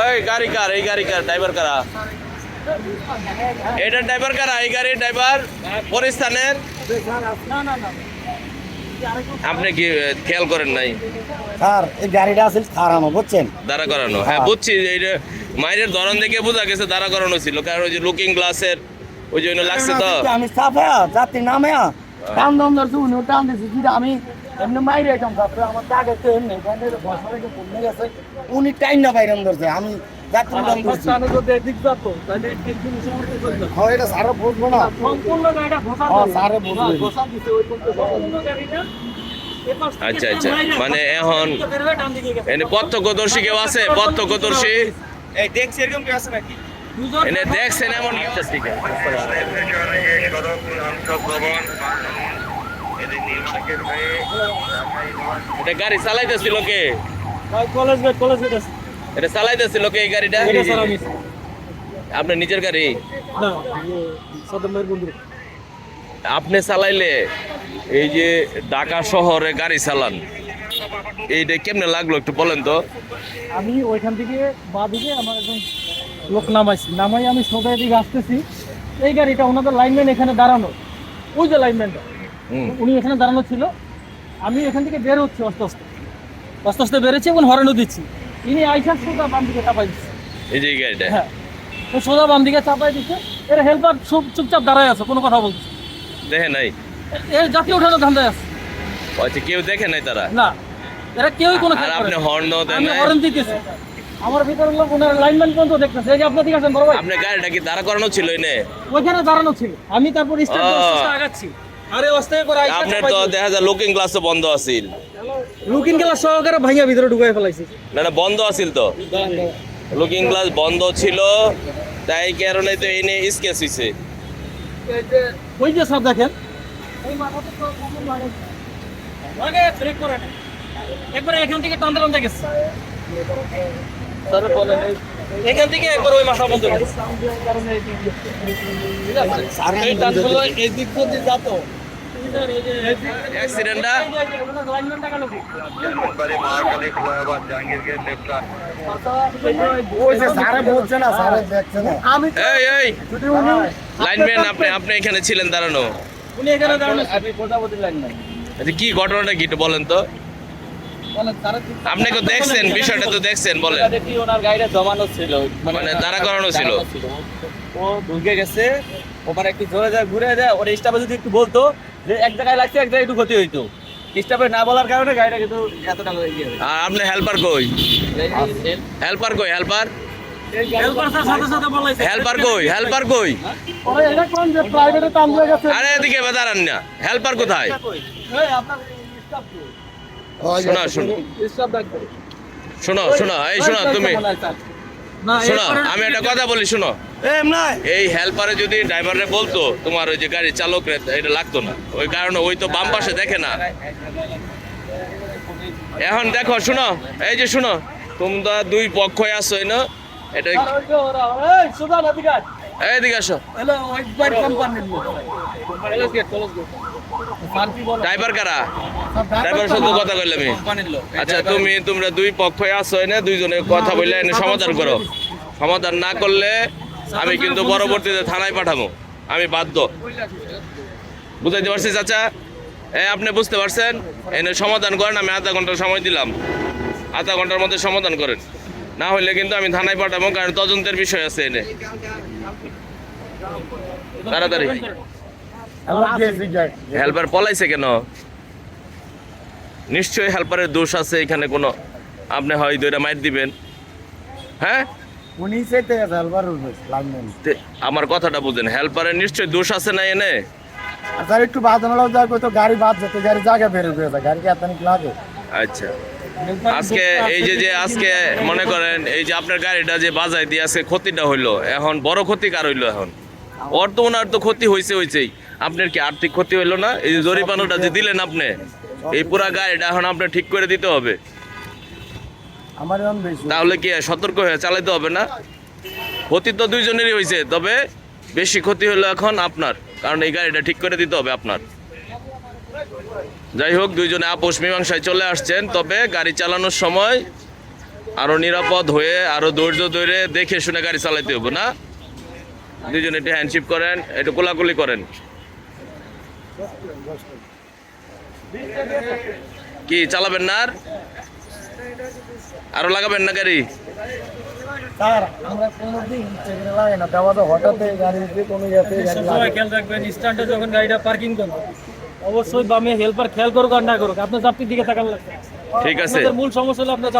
ওই গাড়ি কার এই গাড়ি কার ড্রাইভার কারা? এটা ড্রাইভার কারা? এই গাড়ির ড্রাইভার পরিস্থানের? আপনি কি খেয়াল করেন নাই? স্যার এই গাড়িটা আছে খারানো বুঝছেন? দাঁড়া করানো। হ্যাঁ। বুঝছি এইটা মায়ের ধরন দেখে বোঝা গেছে দাঁড়া করানো ছিল কারণ ওই যে লুকিং গ্লাসের ওই জন্য লাগছে তো। আমি চাপে যাত্রী নামে টান দাম ধরছি উনি টান কিন্তু আমি এমনি মাইরে আইতাম তারপরে আমার তো এমনি এখানে গেছে। উনি টাইম না বাইরাম ধরছে আমি হ্যাঁ না। হ্যাঁ স্যারে আচ্ছা আচ্ছা। মানে এখন এনে প্রত্যক্ষদর্শী কেউ আছে? প্রত্যক্ষদর্শী? এই দেখছি এরকম কেউ আছে নাকি? এনে দেখছেন এমন ঠিক আছে। এটা গাড়ি চালাইতেছিল কে কলেজ গেট কলেজ গেট আছে। এটা চালাইতেছিল কে এই গাড়িটা। আপনার নিজের গাড়ি? না আপনি চালাইলে এই যে ঢাকা শহরে গাড়ি চালান এইটা কেমনে লাগল একটু বলেন তো? আমি ওইখান থেকে বা দিকে আমার একজন লোক নামাইছি। নামাই আমি সোজা দিকে আসতেছি। এই গাড়িটা ওনাদের লাইনম্যান এখানে দাঁড়ানো। ওই যে লাইনম্যানটা উনি এখানে দাঁড়ানো ছিল। আমি এখান থেকে বের হচ্ছি আস্তে আস্তে। আস্তে আস্তে বেরোচ্ছি এবং হরেনও দিচ্ছি। ইনি আইসা সোজা বাম দিকে চাপাই দিচ্ছে। এই যে গাড়িটা। হ্যাঁ। তো সোজা বাম দিকে চাপাই দিচ্ছে। এর হেল্পার চুপ চুপচাপ দাঁড়ায় আছে কোনো কথা বলছে দেখে নাই? এর জাতীয় ওঠানো ধান্দায় আছে। আচ্ছা কেউ দেখে নাই তারা? না। এরা কেউই কোনো আর আপনি। হর্ন দেন আমি হরেন দিতেছি। আমার ভিতরে লোক ওনার লাইনম্যান পর্যন্ত দেখতেছে। এই যে আপনার দিকে আছেন বড় ভাই। আপনার গাড়িটা কি দাঁড়া করানো ছিল এনে? ওইখানে দাঁড়ানো ছিল। আমি তারপর স্টেপ ও। আগাচ্ছি। করে আপনার তো দেখা যায় লুকিং গ্লাসও বন্ধ আছিল। লুকিং গেলা সহকারে ভাইয়া ভিতরে ঢুকাই ফেলাইছি। না না বন্ধ আছিল তো। লুকিং গ্লাস বন্ধ ছিল তাই কারণে তো এনে স্কেচ হইছে। ওই যে দেখেন। করে একবার এখান থেকে টানতে টানতে গেছে। স্যার বলেন এখান থেকে একবার ওই মাথা বন্ধ গেছে এই টানগুলো এই দিক দিয়ে যেত। অ্যাক্সিডেন্টটা ওই যে স্যারে বুঝছে না স্যারে দেখছে না আমি এই এই যদি উনি লাইনম্যান আপনি আপনি এখানে ছিলেন দাঁড়ানো। উনি এখানে দাঁড়ানো। আপনি প্রজাপতি লাইন আচ্ছা কি ঘটনাটা কি বলেন তো? আপনি তো দেখছেন বিষয়টা তো দেখছেন বলেন। ওনার গাড়িটা জমানো ছিল মানে দাঁড়া করানো ছিল। ও ঢুকে গেছে ওখানে একটু জোরে যায় ঘুরে যায় ওর স্টাফে যদি একটু বলতো যে এক জায়গায় লাগছে এক জায়গায় একটু ক্ষতি হইতো। স্টাফে না বলার কারণে গাড়িটা কিন্তু এতটা ইয়ে হয়েছে। আর আপনি হেল্পার কই? হেল্পার কই হেল্পার হেল্পার স্যার সাথে সাথে বলাইছে। হেল্পার কই হেল্পার কই? ওরা এটা কোন যে প্রাইভেটে টান দিয়ে গেছে? আরে এদিকে দাঁড়ান না। হেল্পার কোথায়? শোনো শোনো। শোনো শোনো এই শোনো তুমি। শোনো আমি একটা কথা বলি শোনো। এই হেল্পারে যদি ড্রাইভারে বলতো তোমার ওই যে গাড়ি চালক এটা লাগতো না। ওই কারণে ওই তো বাম পাশে দেখে না। এখন দেখো শোনো এই যে শোনো তোমরা দুই পক্ষই আছো না? এটা এই এইদিকে আসো। হ্যালো ড্রাইভার কারা? ড্রাইভার সাথে কথা কইলাম আচ্ছা তুমি, তোমরা দুই পক্ষই আছো না দুইজনে কথা বললে, এনে সমাধান করো। সমাধান না করলে আমি কিন্তু পরবর্তীতে থানায় পাঠাবো। আমি বাধ্য। বুঝাইতে পারছি, চাচা? এ, আপনি বুঝতে পারছেন? এনে সমাধান করেন, আমি আধা ঘণ্টা সময় দিলাম। আধা ঘণ্টার মধ্যে সমাধান করেন। না হলে কিন্তু আমি থানায় পাঠাবো, কারণ তদন্তের বিষয় আছে এনে। তাড়াতাড়ি। হেল্পার পলাইছে কেন? নিশ্চয়ই হেল্পারের দোষ আছে এখানে কোনো আপনি হয় দুইটা মাইট দিবেন। হ্যাঁ? আমার কথাটা বুঝেন হেল্পারের নিশ্চয়ই দোষ আছে না এনে? স্যার একটু বাদ হলো তো গাড়ি বাদ যেতে গাড়ি জায়গা বের হয়ে যায় গাড়ি কি লাগে? আচ্ছা। আজকে এই যে যে আজকে মনে করেন এই যে আপনার গাড়িটা যে বাজায় দিয়ে আজকে ক্ষতিটা হইল এখন বড় ক্ষতি কার হইল এখন? ওর তো ওনার তো ক্ষতি হয়েছে হয়েছেই আপনার কি আর্থিক ক্ষতি হইল না? এই যে জরিমানাটা যে দিলেন আপনি এই পুরা গাড়িটা এখন আপনার ঠিক করে দিতে হবে। তাহলে কি সতর্ক হয়ে চালাতে হবে না? ক্ষতি তো দুইজনেরই হয়েছে তবে বেশি ক্ষতি হলো এখন আপনার কারণ এই গাড়িটা ঠিক করে দিতে হবে আপনার। যাই হোক দুইজনে আপোষ মীমাংসায় চলে আসছেন তবে গাড়ি চালানোর সময় আরও নিরাপদ হয়ে আরও ধৈর্য ধরে দেখে শুনে গাড়ি চালাইতে হবে না। দুজনে একটু হ্যান্ডশিপ করেন একটু কোলাকুলি করেন। কি চালাবেন না আর? আরও লাগাবেন না গাড়ি? স্যার আমরা কোনোদিন সেখানে লাগে না। দেওয়া তো হঠাৎ গাড়িতে কোনো ইয়েতে সবসময় খেয়াল রাখবেন স্ট্যান্ডে যখন গাড়িটা পার্কিং অবশ্যই বামে হেল্পার খেয়াল করুক আর না করুক। আপনার চাপটির দিকে তাকান লাগবে। ঠিক আছে। মূল সমস্যা হলো আপনার